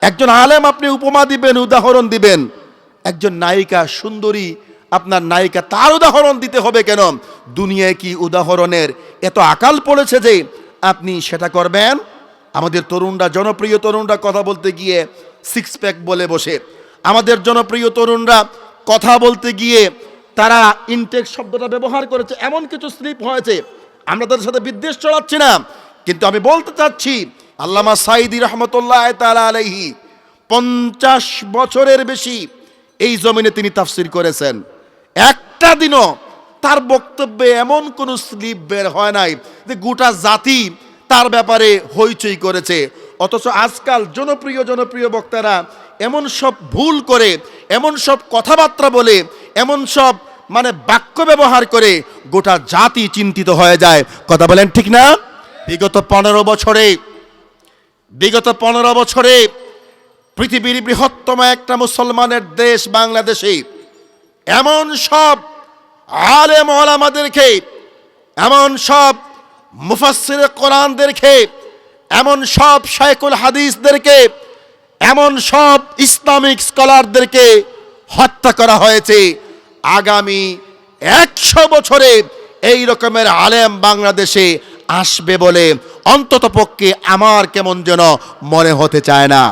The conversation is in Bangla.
একজন আলেম আপনি উপমা দিবেন, উদাহরণ দিবেন। একজন নায়িকা সুন্দরী, আপনার নায়িকা তার উদাহরণ দিতে হবে কেন? দুনিয়ায় কি উদাহরণের এত আকাল পড়েছে যে আপনি সেটা করবেন? আমাদের তরুণরা, জনপ্রিয় তরুণরা কথা বলতে গিয়ে সিক্স প্যাক বলে বসে। আমাদের জনপ্রিয় তরুণরা কথা বলতে গিয়ে তারা ইনটেক শব্দটা ব্যবহার করেছে। এমন কিছু স্লিপ হয়েছে। আমরা তাদের সাথে বিদ্বেষ চড়াচ্ছি না। কিন্তু আমি বলতে চাচ্ছি আল্লামা সাইদি রহমতুল্লাহ তালা আলাইহি পঞ্চাশ বছরের বেশি এই জমিনে তিনি তাফসির করেছেন। একটা দিনও তার বক্তব্যে এমন কোনো স্লিপ বের হয় নাই যে গোটা জাতি তার ব্যাপারে হইচই করেছে। অথচ আজকাল জনপ্রিয় জনপ্রিয় বক্তারা এমন সব ভুল করে, এমন সব কথাবার্তা বলে, এমন সব মানে বাক্য ব্যবহার করে গোটা জাতি চিন্তিত হয়ে যায়। কথা বলেন ঠিক না? বিগত পনেরো বছরে বিগত পনেরো বছরে পৃথিবীর বৃহত্তম একটা মুসলমানের দেশ বাংলাদেশে, এমন সব আলেম ওলামাদেরকে, এমন সব মুফাসসির কোরআনদেরকে, এমন সব শাইকুল হাদিসদেরকে, এমন সব ইসলামিক স্কলারদেরকে হত্যা করা হয়েছে। আগামী একশো বছরে এই রকমের আলেম বাংলাদেশে আসবে বলে অন্তত পক্ষে আমার কেমন যেন মনে হতে চায় না।